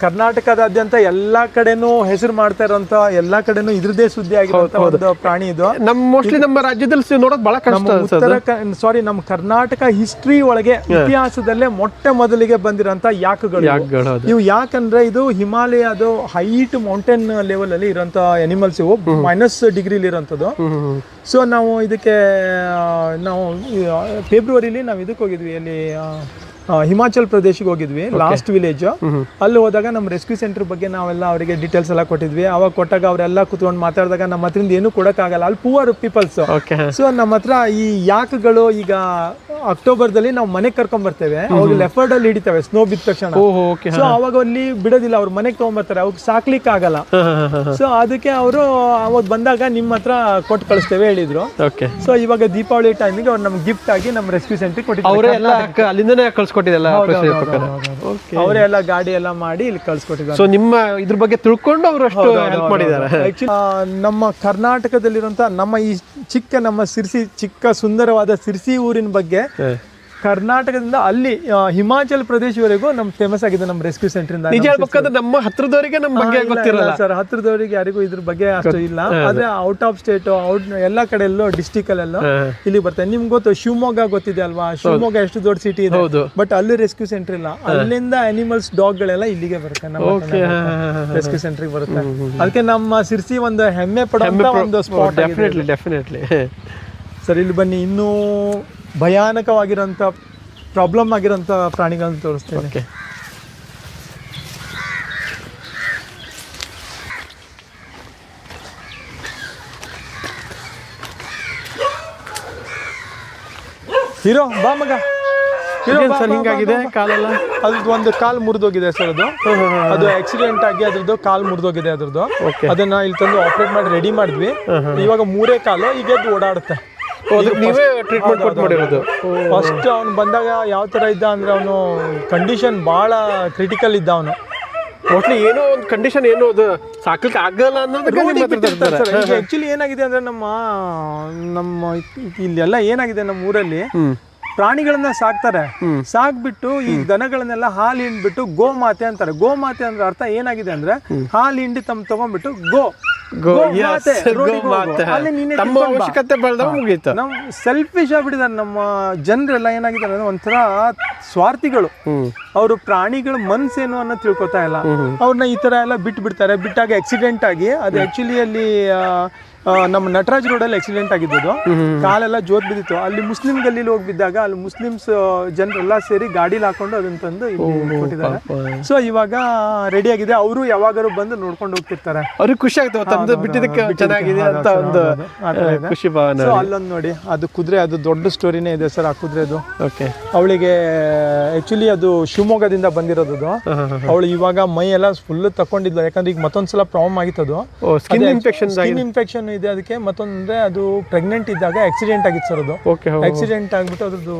ಕರ್ನಾಟಕದಾದ್ಯಂತ ಎಲ್ಲಾ ಕಡೆನೂ ಹೆಸರು ಮಾಡ್ತಾ ಇರೋಂತ ಎಲ್ಲಾ ಕಡೆನೂ ಇದ್ರದೇ ಸುದ್ದಿ ಆಗಿರುವಂತಹ ಒಂದು ಪ್ರಾಣಿ ಇದು. ನಮ್ಮ ಮೋಸ್ಟ್ಲಿ ನಮ್ಮ ರಾಜ್ಯದಲ್ಲಿ ನೋಡೋದ್ ಬಹಳ ಕಷ್ಟ ಸಾರಿ ನಮ್ಮ ಕರ್ನಾಟಕ ಹಿಸ್ಟ್ರಿ ಒಳಗೆ ಇತಿಹಾಸದಲ್ಲೇ ಮೊಟ್ಟ ಮೊದಲಿಗೆ ಬಂದಿರೋಂತ ಯಾಕಗಳು. ಇವು. ಯಾಕಂದ್ರೆ ಇದು ಹಿಮಾಲಯದ ಹೈಟ್ ಮೌಂಟೇನ್ ಲೆವೆಲ್ ಅಲ್ಲಿ ಇರೋಂತ ಅನಿಮಲ್ಸ್ ಇವು ಮೈನಸ್ ಡಿಗ್ರಿಲಿ ಇರೋಂಥದ್ದು ಸೊ ನಾವು ಇದಕ್ಕೆ ನಾವು ಫೆಬ್ರವರಿಲಿ ನಾವು ಇದಕ್ಕೆ ಹೋಗಿದ್ವಿ ಅಲ್ಲಿ ಹಿಮಾಚಲ್ ಪ್ರದೇಶಕ್ಕೆ ಹೋಗಿದ್ವಿ ಲಾಸ್ಟ್ ವಿಲೇಜ್ ಅಲ್ಲಿ ಹೋದಾಗ ನಮ್ಮ ರೆಸ್ಕ್ಯೂ ಸೆಂಟರ್ ಬಗ್ಗೆ ನಾವೆಲ್ಲ ಅವರಿಗೆ ಡೀಟೇಲ್ಸ್ ಎಲ್ಲ ಕೊಟ್ಟಿದ್ವಿ. ಅವಾಗ ಕೊಟ್ಟಾಗ ಅವರೆಲ್ಲ ಕುತ್ಕೊಂಡು ಮಾತಾಡಿದಾಗ ನಮ್ಮ ಹತ್ರಿಂದ ಏನು ಆಗಲ್ಲ ಅಲ್ಲಿ ಪೂವರ್ ಪೀಪಲ್ಸ್ ಸೊ ನಮ್ಮ ಹತ್ರ ಈ ಯಾಕಗಳು ಈಗ ಅಕ್ಟೋಬರ್ ದಲ್ಲಿ ನಾವು ಮನೆಗೆ ಕರ್ಕೊಂಡ್ ಬರ್ತೇವೆ. ಅವ್ರು ಲೆಫರ್ಡ್ ಅಲ್ಲಿ ಹಿಡಿತವೆ ಸ್ನೋ ಬಿದ್ದ ತಕ್ಷಣ. ಸೊ ಅವಾಗ ಅಲ್ಲಿ ಬಿಡೋದಿಲ್ಲ ಅವ್ರು ಮನೆಗೆ ತಗೊಂಡ್ಬರ್ತಾರೆ ಅವ್ರಿಗೆ ಸಾಕ್ಲಿಕ್ಕೆ ಆಗಲ್ಲ ಸೊ ಅದಕ್ಕೆ ಅವರು ಅವಾಗ ಬಂದಾಗ ನಿಮ್ಮ ಹತ್ರ ಕೊಟ್ಟು ಕಳಿಸ್ತೇವೆ ಹೇಳಿದ್ರು. ಸೊ ಇವಾಗ ದೀಪಾವಳಿ ಟೈಮಿಗೆ ಅವ್ರು ನಮ್ಗೆ ಗಿಫ್ಟ್ ಆಗಿ ನಮ್ಮ ರೆಸ್ಕ್ಯೂ ಸೆಂಟರ್ ಕೊಟ್ಟಿದ್ದಾರೆ. ಅವರೆಲ್ಲ ಅಲ್ಲಿಂದ ಕ- ಅಲ್ಲಿಂದನೇ ಕಳ್ಸ್ಕೊಟ್ಟಿದ್ದಲ್ಲ ಅವರೇ ಎಲ್ಲ ಗಾಡಿ ಎಲ್ಲ ಮಾಡಿ ಇಲ್ಲಿ ಕಳ್ಸಿಕೊಟ್ಟಿದ್ದಾರೆ. ಸೊ ನಿಮ್ಮ ಇದ್ರ ಬಗ್ಗೆ ತಿಳ್ಕೊಂಡು ಅವರು ಅಷ್ಟು ಹೆಲ್ಪ್ ಮಾಡಿದ್ದಾರೆ. ನಮ್ಮ ಕರ್ನಾಟಕದಲ್ಲಿರುವಂತ ನಮ್ಮ ಈ ಚಿಕ್ಕ ನಮ್ಮ ಸಿರ್ಸಿ ಚಿಕ್ಕ ಸುಂದರವಾದ ಸಿರ್ಸಿ ಊರಿನ ಬಗ್ಗೆ ಕರ್ನಾಟಕದಿಂದ ಅಲ್ಲಿ ಹಿಮಾಚಲ್ ಪ್ರದೇಶವರೆಗೂ ನಮ್ ಫೇಮಸ್ ಆಗಿದೆ ನಮ್ಮ ರೆಸ್ಕ್ಯೂ ಸೆಂಟರ್ ಇಂದ ನಿಜ ಹೇಳ್ಬೇಕಂದ್ರೆ ನಮ್ಮ ಹತ್ರದವರಿಗೆ ನಮ್ಮ ಬಗ್ಗೆ ಗೊತ್ತಿರಲ್ಲ. ಸರ್ ಹತ್ರದವರಿಗೆ ಯಾರಿಗೂ ಇದ್ರ ಬಗ್ಗೆ ಅಷ್ಟು ಇಲ್ಲ. ಆದ್ರೆ ಔಟ್ ಆಫ್ ಸ್ಟೇಟ್ ಔಟ್ ಎಲ್ಲಾ ಕಡೆಯಲ್ಲೂ ಡಿಸ್ಟಿಕ್ ಅಲ್ಲೆಲ್ಲೋ ಇಲ್ಲಿ ಬರ್ತಾರೆ. ನಿಮ್ಗೆ ಗೊತ್ತು ಶಿವಮೊಗ್ಗ ಗೊತ್ತಿದೆ ಅಲ್ವಾ? ಶಿವಮೊಗ್ಗ ಎಷ್ಟು ದೊಡ್ಡ ಸಿಟಿ ಇದೆ. ಬಟ್ ಅಲ್ಲಿ ರೆಸ್ಕ್ಯೂ ಸೆಂಟರ್ ಇಲ್ಲ. ಅಲ್ಲಿಂದ ಅನಿಮಲ್ಸ್ ಡಾಗ್ ಗಳೆಲ್ಲ ಇಲ್ಲಿಗೆ ಬರುತ್ತೆ ನಮ್ಮ ರೆಸ್ಕ್ಯೂ ಸೆಂಟರ್ ಬರುತ್ತೆ. ಅದಕ್ಕೆ ನಮ್ಮ ಸಿರ್ಸಿ ಒಂದು ಹೆಮ್ಮೆ ಪಡೋ ಒಂದು ಸ್ಪಾಟ್ ಡೆಫಿನೆಟ್ಲಿ ಡೆಫಿನೆಟ್ಲಿ ಸರ್ ಇಲ್ಲಿ ಬನ್ನಿ ಇನ್ನೂ ಭಯಾನಕವಾಗಿರೋಂಥ ಪ್ರಾಬ್ಲಮ್ ಆಗಿರೋಂಥ ಪ್ರಾಣಿಗಳನ್ನು ತೋರಿಸ್ತೇನೆ. ಓಕೆ ಹೀರೋ ಬಾ ಮಗ. ಸರ್ ಹಿಂಗಾಗಿದೆ. ಕಾಲೆಲ್ಲ? ಅದ್ರದ್ದು ಒಂದು ಕಾಲ್ ಮುರಿದೋಗಿದೆ ಸರ್ ಅದು. ಅದು ಆಕ್ಸಿಡೆಂಟ್ ಆಗಿ ಅದ್ರದ್ದು ಕಾಲ್ ಮುರಿದೋಗಿದೆ ಅದ್ರದ್ದು. ಅದನ್ನ ಇಲ್ಲಿ ತಂದು ಆಪರೇಟ್ ಮಾಡಿ ರೆಡಿ ಮಾಡಿದ್ವಿ. ಇವಾಗ ಮೂರೇ ಕಾಲು ಈಗ ಓಡಾಡುತ್ತೆ. ಅದಕ್ಕೆ ನೀವೇ ಟ್ರೀಟ್ಮೆಂಟ್ ಕೊಟ್ಟು ಮಾಡಿರೋದು? ಫಸ್ಟ್ ಅವ್ನು ಬಂದಾಗ ಯಾವ ತರ ಇದ್ದ ಅಂದ್ರೆ ಅವನು ಕಂಡೀಷನ್ ಭಾಳ ಕ್ರಿಟಿಕಲ್ ಇದ್ದ ಅವನು. ಮೋಸ್ಟ್ಲಿ ಏನೋ ಒಂದು ಕಂಡೀಷನ್ ಏನೋ ಅದು ಸಾಕಕ್ಕೆ ಆಗಲ್ಲ ಅನ್ನೋದಕ್ಕೆ ಆ್ಯಕ್ಚುಲಿ ಏನಾಗಿದೆ ಅಂದ್ರೆ ನಮ್ಮ ನಮ್ಮ ಇಲ್ಲೆಲ್ಲ ಏನಾಗಿದೆ ನಮ್ಮ ಊರಲ್ಲಿ? ಪ್ರಾಣಿಗಳನ್ನ ಸಾಕ್ತಾರೆ. ಸಾಕ್ಬಿಟ್ಟು ಈ ದನಗಳನ್ನೆಲ್ಲ ಹಾಲು ಹಿಂಡ್ಬಿಟ್ಟು ಗೋಮಾತೆ ಅಂತಾರೆ. ಗೋಮಾತೆ ಅಂದ್ರೆ ಅರ್ಥ ಏನಾಗಿದೆ ಅಂದ್ರೆ ಹಾಲು ಹಿಂಡಿ ತಮ್ಮ ತಗೊಂಡ್ಬಿಟ್ಟು ಗೋ. ಗೋ ನಮ್ ಸೆಲ್ಫಿಶ್ ಆಗ್ಬಿಟ್ಟಿದ್ದಾರೆ. ನಮ್ಮ ಜನರೆಲ್ಲ ಏನಾಗಿದ್ದಾರೆ ಅಂದ್ರೆ ಒಂಥರ ಸ್ವಾರ್ಥಿಗಳು. ಅವರು ಪ್ರಾಣಿಗಳ ಮನ್ಸೇನು ಅನ್ನೋ ತಿಳ್ಕೊತಾ ಇಲ್ಲ. ಅವ್ರನ್ನ ಈ ತರ ಎಲ್ಲ ಬಿಟ್ಟು ಬಿಡ್ತಾರೆ ಬಿಟ್ಟಾಗ ಆಕ್ಸಿಡೆಂಟ್ ಆಗಿ ಅದು ಆಕ್ಚುಲಿ ಅಲ್ಲಿ ನಮ್ಮ ನಟರಾಜ್ ರೋಡಲ್ಲಿ ಆಕ್ಸಿಡೆಂಟ್ ಆಗಿದ್ದು ಕಾಲೆಲ್ಲ ಜೋತ್ ಬಿದ್ದಿತ್ತು. ಅಲ್ಲಿ ಮುಸ್ಲಿಂ ಗಲ್ಲಿಲಿ ಹೋಗಿ ಬಿದ್ದಾಗ ಅಲ್ಲಿ ಮುಸ್ಲಿಮ್ಸ್ ಜನರೆಲ್ಲ ಸೇರಿ ಗಾಡಿಲಿ ಹಾಕೊಂಡು ಅದನ್ನ ತಂದು ಕೊಟ್ಟಿದ್ದಾರೆ. ಸೊ ಇವಾಗ ರೆಡಿ ಆಗಿದೆ. ಅವರು ಯಾವಾಗಾರು ಬಂದು ನೋಡ್ಕೊಂಡು ಹೋಗ್ತಿರ್ತಾರೆ. ಅವ್ರಿಗೆ ಖುಷಿ ಆಗ್ತದೆ. ತಂದು ಬಿಟ್ಟಿದ್ದಕ್ಕೆ ಚೆನ್ನಾಗಿದೆ ಅಂತ ಒಂದು ಖುಷಿ ಭಾವನೆ ಸೊ ಅಲ್ಲೊಂದು ನೋಡಿ ಅದು ಕುದುರೆ ಅದು ದೊಡ್ಡ ಸ್ಟೋರಿನೇ ಇದೆ ಸರ್ ಆ ಕುದುರೆದು. ಓಕೆ. ಅವಳಿಗೆ ಆಕ್ಚುಲಿ ಅದು ಶಿವಮೊಗ್ಗದಿಂದ ಬಂದಿರೋದು ಅದು. ಅವಳು ಇವಾಗ ಮೈ ಎಲ್ಲ ಫುಲ್ ತಕೊಂಡಿದ್ಲು. ಯಾಕಂದ್ರೆ ಈಗ ಮತ್ತೊಂದ್ಸಲ ಪ್ರಾಬ್ಲಮ್ ಆಗಿತ್ತು ಅದು. ಸ್ಕಿನ್ ಇನ್ಫೆಕ್ಷನ್ ಸ್ಕಿನ್ ಇನ್ಫೆಕ್ಷನ್ ಏನಿದೆ ಅದಕ್ಕೆ ಮತ್ತೊಂದ್ರೆ ಅದು ಪ್ರೆಗ್ನೆಂಟ್ ಇದ್ದಾಗ ಆಕ್ಸಿಡೆಂಟ್ ಆಗಿತ್ತು ಸರ್ ಅದು. ಓಕೆ ಆಕ್ಸಿಡೆಂಟ್ ಆಗ್ಬಿಟ್ಟು ಅದ್ರದ್ದು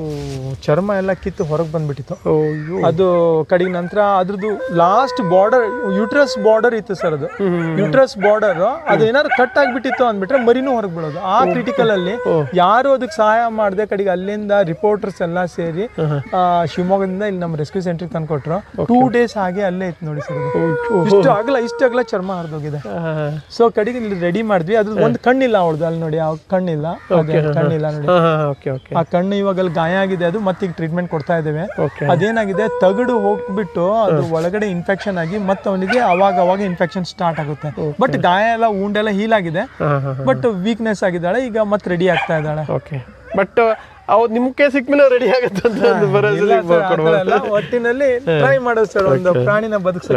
ಚರ್ಮ ಎಲ್ಲ ಕಿತ್ತು ಹೊರಗೆ ಬಂದ್ಬಿಟ್ಟಿತ್ತು. ಅದು ಕಡೆಗೆ ನಂತರ ಅದ್ರದ್ದು ಲಾಸ್ಟ್ ಬಾರ್ಡರ್ ಯುಟ್ರಸ್ ಬಾರ್ಡರ್ ಇತ್ತು ಸರ್ ಅದು. ಯುಟ್ರಸ್ ಬಾರ್ಡರ್ ಅದು ಏನಾದ್ರು ಕಟ್ ಆಗ್ಬಿಟ್ಟಿತ್ತು ಅಂದ್ಬಿಟ್ರೆ ಮರಿನೂ ಹೊರಗೆ ಬಿಡೋದು ಆ ಕ್ರಿಟಿಕಲ್ ಅಲ್ಲಿ ಯಾರು ಅದಕ್ಕೆ ಸಹಾಯ ಮಾಡದೆ ಕಡೆಗೆ ಅಲ್ಲಿಂದ ರಿಪೋರ್ಟರ್ಸ್ ಎಲ್ಲ ಸೇರಿ ಶಿವಮೊಗ್ಗದಿಂದ ಇಲ್ಲಿ ನಮ್ಮ ರೆಸ್ಕ್ಯೂ ಸೆಂಟರ್ ತಂದ್ಕೊಟ್ರು ಟೂ ಡೇಸ್ ಹಾಗೆ ಅಲ್ಲೇ ಇತ್ತು ನೋಡಿ ಸರ್ ಇಷ್ಟು ಆಗಲ್ಲ ಇಷ್ಟು ಆಗಲ ಚರ್ಮ ಹರಿದೋಗಿದೆ. ಸೊ ಕಡೆಗೆ ಇಲ್ಲಿ ರೆಡಿ ಮಾಡಿದ್ವಿ. ಅದ್ರದ್ದು ಒಂದು ಕಣ್ಣಿಲ್ಲ ಅವಳದು ಅಲ್ಲಿ ನೋಡಿ ಆ ಕಣ್ಣಿಲ್ಲ ಅದೇ ಕಣ್ಣಿಲ್ಲ ನೋಡಿ. ಓಕೆ ಓಕೆ ಆ ಕಣ್ಣು ಇವಾಗ ಅಲ್ಲಿ ಗಾಯ ಆಗಿದೆ ಅದು ಮತ್ತೆ ಈಗ ಟ್ರೀಟ್ಮೆಂಟ್ ಕೊಡ್ತಾ ಇದ್ದೇವೆ. ಅದೇನಾಗಿದೆ ತಗಡು ಹೋಗ್ಬಿಟ್ಟು ಅದು ಒಳಗಡೆ ಇನ್ಫೆಕ್ಷನ್ ಆಗಿ ಮತ್ತೆ ಅವನಿಗೆ ಅವಾಗ ಅವಾಗ ಇನ್ಫೆಕ್ಷನ್ ಸ್ಟಾರ್ಟ್ ಆಗುತ್ತೆ. ಬಟ್ ಗಾಯ ಎಲ್ಲ ಉಂಡೆಲ್ಲ ಹೀಲ್ ಆಗಿದೆ. ಬಟ್ ವೀಕ್ನೆಸ್ ಆಗಿದ್ದಾಳೆ ಈಗ ಮತ್ತೆ ರೆಡಿ ಆಗ್ತಾ ಇದ್ದಾಳೆ. ಓಕೆ ಬಟ್ ಅವ್ ನಿಮ್ ಕೈ ಸಿಕ್ಮೇಲೆ ರೆಡಿ ಆಗುತ್ತೆ ಅಂತ ಒಟ್ಟಿನಲ್ಲಿ ಟ್ರೈ ಮಾಡೋದು ಸರ್ ಒಂದು ಪ್ರಾಣಿನ ಬದುಕ್ಸ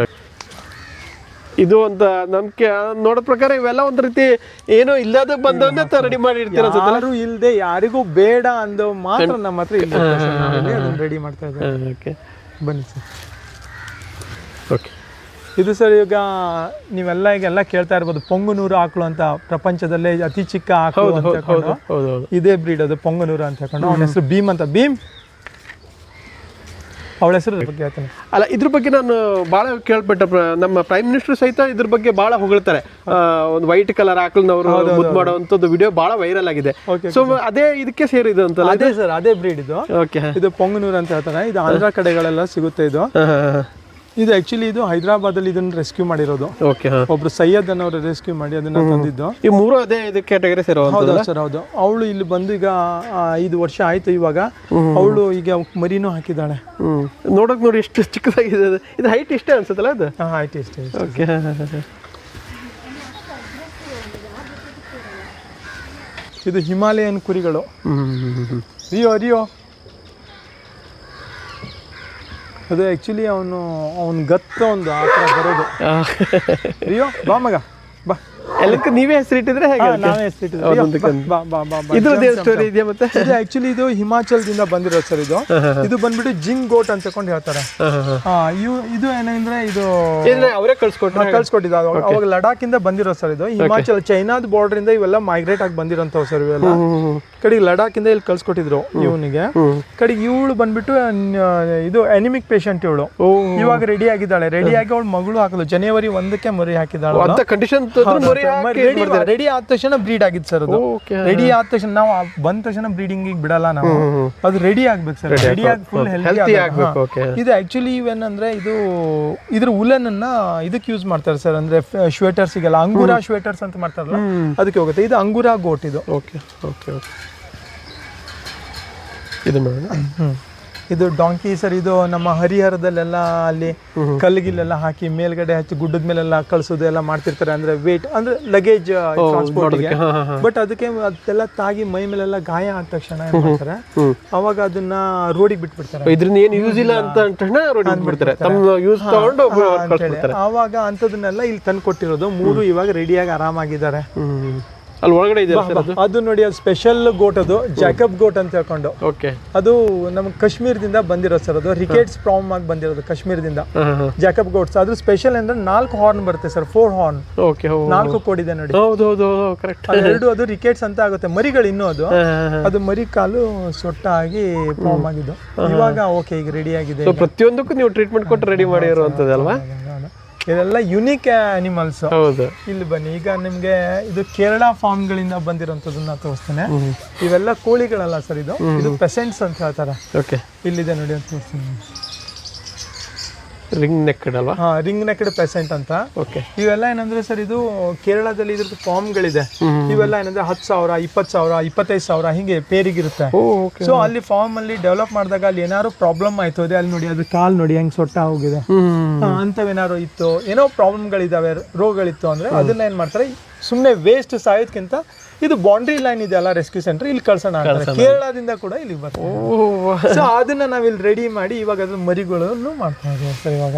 ಇದು ಒಂದು ನಮ್ಗೆ ನೋಡೋ ಪ್ರಕಾರ ಇವೆಲ್ಲ ಒಂದ್ ರೀತಿ ಏನೋ ಇಲ್ಲದ ಬಂದವನ್ನೇ ರೆಡಿ ಮಾಡಿ ಇಡ್ತೀರ ಯಾರು ಇಲ್ದೆ ಯಾರಿಗೂ ಬೇಡ ಅಂದೋ ಮಾತ್ರ ನಮ್ಮ ಹತ್ರ ಇಲ್ಲ ರೆಡಿ ಮಾಡ್ತಾ ಇದ್ದಾರೆ ಓಕೆ. ಬನ್ನಿ ಸರ್. ಓಕೆ. ಇದು ಸರ್ ಈಗ ನೀವೆಲ್ಲ ಈಗೆಲ್ಲ ಕೇಳ್ತಾ ಇರ್ಬೋದು ಪೊಂಗುನೂರು ಆಕಳು ಅಂತ ಪ್ರಪಂಚದಲ್ಲೇ ಅತಿ ಚಿಕ್ಕ ಆಕಳು ಇದೇ ಬ್ರೀಡ್ ಅದು ಪೊಂಗನೂರು ಅಂತ ಹೇಳ್ಕೊಂಡು ಅವನ ಹೆಸರು ಭೀಮ್ ಅಂತ. ಭೀಮ್ ಅವಳ ಹೆಸರು ಬಗ್ಗೆ ಹೇಳ್ತಾನೆ. ಅಲ್ಲ ಇದ್ರ ಬಗ್ಗೆ ನಾನು ಭಾಳ ಕೇಳ್ಪಟ್ಟ ನಮ್ಮ ಪ್ರೈಮ್ ಮಿನಿಸ್ಟರ್ ಸಹಿತ ಇದ್ರ ಬಗ್ಗೆ ಭಾಳ ಹೊಗಳ್ತಾರೆ. ಒಂದು ವೈಟ್ ಕಲರ್ ಆಕಳನ್ನವರು ಮುದ್ದು ಮಾಡುವಂಥದ್ದು ವಿಡಿಯೋ ಭಾಳ ವೈರಲ್ ಆಗಿದೆ. ಸೊ ಅದೇ ಇದಕ್ಕೆ ಸೇರಿದೆ ಅಂತ ಅದೇ ಸರ್ ಅದೇ ಬ್ರೀಡ್ ಇದು. ಓಕೆ ಇದು ಪೊಂಗನೂರ್ ಅಂತ ಹೇಳ್ತಾರೆ. ಇದು ಆಂಧ್ರ ಕಡೆಗಳೆಲ್ಲ ಸಿಗುತ್ತೆ ಇದು. ಇದು ಆಕ್ಚುಲಿ ಇದು ಹೈದರಾಬಾದ್ ಅಲ್ಲಿ ಇದನ್ನ ರೆಸ್ಕ್ಯೂ ಮಾಡಿರೋದು. ಓಕೆ ಹಾಂ. ಒಬ್ರು ಸೈಯದ್ ಅನ್ನೋರು ರೆಸ್ಕ್ಯೂ ಮಾಡಿ ಅದನ್ನ ತಂದಿದ್ದು. ಈ ಮೂರು ಅದೇ ಇದು ಕ್ಯಾಟಗರಿ ಸರ್ ಹೌದು ಸರ್ ಹೌದು. ಅವಳು ಇಲ್ಲಿ ಬಂದು ಈಗ ಆ, ಐದು ವರ್ಷ ಆಯ್ತು ಇವಾಗ. ಅವಳು ಈಗ ಮರಿನೂ ಹಾಕಿದ್ದಾಳೆ. ಹ್ಮ್. ನೋಡಕ್ ನೋಡಿ ಎಷ್ಟು ಚಿಕ್ಕದಾಗಿದೆ ಅದು. ಇದು ಹೈಟ್ ಇಷ್ಟೇ ಅನ್ಸುತ್ತಲ್ಲ ಅದು? ಹೈಟ್ ಆಯ್ತು ಇಷ್ಟೇ ಓಕೆ ಇದು ಹಿಮಾಲಯನ್ ಕುರಿಗಳು. ರಿಯೋ ರಿಯೋ. ಅದು ಆ್ಯಕ್ಚುಲಿ ಅವನು ಅವನ ಗತ್ತ ಒಂದು ಆ ಥರ ಬರೋದು. ಅಯ್ಯೋ ಬಾ ಮಗ ಬಾ. ಎಲ್ಲಕ್ಕೂ ನೀವೇ ಹೆಸರಿಟ್ಟಿದ್ರೆ ಹೇಗೆ? ನಾವೇ ಬಾ. ಇದ್ರದ್ದು ಏನು ಸ್ಟೋರಿ ಇದೆಯಾ ಮತ್ತೆ? ಇದು ಆಕ್ಚುಲಿ ಇದು ಹಿಮಾಚಲದಿಂದ ಬಂದಿರೋ ಸರ್ ಇದು. ಇದು ಬಂದ್ಬಿಟ್ಟು ಜಿಂಗ್ ಗೋಟ್ ಅಂತ ತಕೊಂಡು ಹೇಳ್ತಾರೆ. ಇದು ಏನಂದ್ರೆ ಇದು ಅವರೇ ಕಳ್ಸ್ಕೊಟ್ರು ಕಳ್ಸಿಕೊಟ್ಟಿದ್ದು ಅವಾಗ ಇಂದ ಬಂದಿರೋ ಸರ್ ಇದು. ಹಿಮಾಚಲ ಚೈನಾದ ಬಾರ್ಡರ್ ಇಂದ ಇವೆಲ್ಲ ಮೈಗ್ರೇಟ್ ಆಗಿ ಬಂದಿರೋಂಥವು ಸರ್ ಇವೆಲ್ಲ. ಕಡೆಗೆ ಲಡಾಖ್ ಇಂದ ಇಲ್ಲಿ ಕಳ್ಸ್ಕೊಟ್ಟಿದ್ರು ಇವನಿಗೆ. ಕಡೆಗೆ ಇವಳು ಬಂದ್ಬಿಟ್ಟು ಇದು ಎನಿಮಿಕ್ ಪೇಷಂಟ್ ಇವಳು. ಇವಾಗ ರೆಡಿ ಆಗಿದ್ದಾಳೆ. ರೆಡಿ ಆಗಿ ಅವಳು ಮಗಳು ಹಾಕಲು. ಜನವರಿ ಒಂದಕ್ಕೆ ಮರಿ ಹಾಕಿದ್ದಾಳೆ ಅಂತ ಕಂಡೀಷನ್ ರೆಡಿ ಆದ ತಕ್ಷಣ ಬ್ರೀಡ್ ಆಗಿತ್ತು ಸರ್ ಅದು. ರೆಡಿ ಆದ ತಕ್ಷಣ ನಾವು ಬಂದ ತಕ್ಷಣ ಬ್ರೀಡಿಂಗ್ ಬಿಡಲ್ಲ ನಾವು. ಅದು ರೆಡಿ ಆಗ್ಬೇಕು ಸರ್. ರೆಡಿ ಆಗಿ ಫುಲ್ ಹೆಲ್ತಿ ಆಗ್ಬೇಕು. ಓಕೆ ಇದು ಆಕ್ಚುಲಿ ಇವೇನಂದ್ರೆ ಇದು ಇದ್ರ ಉಲನ್ ಅನ್ನ ಇದಕ್ಕೆ ಯೂಸ್ ಮಾಡ್ತಾರೆ ಸರ್. ಅಂದ್ರೆ ಶ್ವೇಟರ್ಸ್ ಸಿಗಲ್ಲ ಅಂಗುರ ಶ್ವೇಟರ್ಸ್ ಅಂತ ಮಾಡ್ತಾರಲ್ಲ ಅದಕ್ಕೆ ಹೋಗುತ್ತೆ. ಇದು ಅಂಗುರ ಗೋಟ್ ಇದು. ಓಕೆ ಓಕೆ ಓಕೆ ಇದು ಮಾಡೋಣ ಇದು ಡಾಂಕಿ ಸರ್ ಇದು ನಮ್ಮ ಹರಿಹರದಲ್ಲೆಲ್ಲ ಅಲ್ಲಿ ಕಲ್ಲಿಗಿಲ್ಲೆಲ್ಲ ಹಾಕಿ ಮೇಲ್ಗಡೆ ಹಚ್ಚಿ ಗುಡ್ಡದ ಮೇಲೆಲ್ಲ ಕಳ್ಸೋದು ಎಲ್ಲ ಮಾಡ್ತಿರ್ತಾರೆ. ಅಂದ್ರೆ ವೇಟ್ ಅಂದ್ರೆ ಲಗೇಜ್ ಟ್ರಾನ್ಸ್ಪೋರ್ಟ್ಗೆ ಬಟ್ ಅದಕ್ಕೆ ಅದೆಲ್ಲ ತಾಗಿ ಮೈ ಮೇಲೆಲ್ಲ ಗಾಯ ಆದ ತಕ್ಷಣ ಏನ್ ಮಾಡ್ತಾರೆ? ಅವಾಗ ಅದನ್ನ ರೋಡಿಗೆ ಬಿಟ್ಬಿಡ್ತಾರೆ. ಇದ್ರಿಂದ ಏನು ಯೂಸ್ ಇಲ್ಲ ಅಂತ ಅಂದ ತಕ್ಷಣ ರೋಡಿ ಬಿಡ್ತಾರೆ ತಮ್ಮ ಯೂಸ್ ತಗೊಂಡು ಆವಾಗ ಅಂಥದನ್ನೆಲ್ಲ ಇಲ್ಲಿ ತಂದು ಕೊಟ್ಟಿರೋದು ಮೂರು ಇವಾಗ ರೆಡಿಯಾಗಿ ಆರಾಮಾಗಿದ್ದಾರೆ. ಅಲ್ಲಿ ಒಳಗಡೆ ಇದೆ ಅದು? ಅದು ನೋಡಿ ಅದು ಸ್ಪೆಷಲ್ ಗೋಟ್ ಅದು ಜಾಕಬ್ ಗೋಟ್ ಅಂತ ಹೇಳ್ಕೊಂಡು. ಓಕೆ. ಅದು ನಮ್ಮ ಕಾಶ್ಮೀರದಿಂದ ಬಂದಿರೋದು ಸರ್ ಅದು. ರಿಕೆಟ್ಸ್ ಪ್ರಾಬ್ಲಮ್ ಆಗಿ ಬಂದಿರೋದು ಕಾಶ್ಮೀರದಿಂದ. ಜಾಕಬ್ ಗೋಟ್ಸ್ ಅದ್ರ ಸ್ಪೆಷಲ್ ಅಂದ್ರೆ ನಾಲ್ಕು ಹಾರ್ನ್ ಬರುತ್ತೆ ಸರ್ ಫೋರ್ ಹಾರ್ನ್ ಓಕೆ ನಾಲ್ಕು ಕೋಡಿದೆ ನೋಡಿ. ಹೌದು ಹೌದು ಕರೆಕ್ಟ್ ಎರಡು ಅದು ರಿಕೆಟ್ಸ್ ಅಂತ ಆಗುತ್ತೆ. ಮರಿಗಳು ಇನ್ನೂ ಅದು. ಅದು ಮರಿ ಕಾಲು ಸೊಟ್ಟಾಗಿ ಪ್ರಾಬ್ಲಮ್ ಆಗಿದ್ದು. ಇವಾಗ ಓಕೆ ಈಗ ರೆಡಿ ಆಗಿದೆ ಪ್ರತಿಯೊಂದಕ್ಕೂ ನೀವು ಟ್ರೀಟ್ಮೆಂಟ್ ಕೊಟ್ಟು ರೆಡಿ ಮಾಡಿರುವಂಥದ್ದು ಅಲ್ವಾ? ಇದೆಲ್ಲ ಯುನೀಕ್ ಅನಿಮಲ್ಸ್ ಹೌದು. ಇಲ್ಲಿ ಬನ್ನಿ ಈಗ ನಿಮ್ಗೆ ಇದು ಕೇರಳ ಫಾರ್ಮ್ ಗಳಿಂದ ಬಂದಿರೋಂಥದ್ದನ್ನ ತೋರಿಸ್ತೇನೆ. ಇವೆಲ್ಲ ಕೋಳಿಗಳಲ್ಲ ಸರ್ ಇದು? ಇದು ಪೆಸೆಂಟ್ಸ್ ಅಂತ ಹೇಳ್ತಾರೆ. ಓಕೆ ಇಲ್ಲಿದೆ ನೋಡಿ ಅಂತ ತೋರಿಸ್ತೀನಿ. ರಿಂಗ್ ನೆಕ್ಡ್ ಅಲ್ವಾ? ಹಾ ರಿಂಗ್ ನೆಕ್ಡ್ ಪೆಸೆಂಟ್ ಅಂತ. ಓಕೆ ಇವೆಲ್ಲ ಏನಂದ್ರೆ ಸರ್ ಇದು ಕೇರಳದಲ್ಲಿ ಇದ್ರದ್ದು ಫಾರ್ಮ್ಗಳಿದೆ ಇವೆಲ್ಲ ಏನಂದ್ರೆ ಹತ್ತು ಸಾವಿರ ಇಪ್ಪತ್ತು ಸಾವಿರ ಇಪ್ಪತ್ತೈದು ಸಾವಿರ ಹಿಂಗೆ ಪೇರಿಗಿರುತ್ತೆ. ಸೊ ಅಲ್ಲಿ ಫಾರ್ಮ್ ಅಲ್ಲಿ ಡೆವಲಪ್ ಮಾಡಿದಾಗ ಅಲ್ಲಿ ಏನಾದ್ರು ಪ್ರಾಬ್ಲಮ್ ಆಯ್ತು ಅದೇ ಅಲ್ಲಿ ನೋಡಿ ಅದು ಕಾಲ್ ನೋಡಿ ಹೆಂಗ್ ಸೊಟ್ಟ ಹೋಗಿದೆ. ಅಂತವೇನಾದ್ರು ಇತ್ತು ಏನೋ ಪ್ರಾಬ್ಲಮ್ಗಳಿದಾವೆ ರೋಗಗಳಿತ್ತು ಅಂದ್ರೆ ಅದನ್ನ ಏನ್ ಮಾಡ್ತಾರೆ? ಸುಮ್ಮನೆ ವೇಸ್ಟ್ ಸಾಯೋದ್ಕಿಂತ ಇದು ಬೌಂಡ್ರಿ ಲೈನ್ ಇದೆಯಲ್ಲ ರೆಸ್ಕ್ಯೂ ಸೆಂಟರ್ ಇಲ್ಲಿ ಕಳ್ಸೋಣ ಕೇರಳದಿಂದ ಕೂಡ ಇಲ್ಲಿ ಬರ್ತೀವಿ ಸೊ ಅದನ್ನ ನಾವಿಲ್ಲಿ ರೆಡಿ ಮಾಡಿ ಇವಾಗ ಅದ್ರ ಮರಿಗಳನ್ನು ಮಾಡ್ತಾ ಇದ್ದೀವಿ ಸರ್ ಇವಾಗ.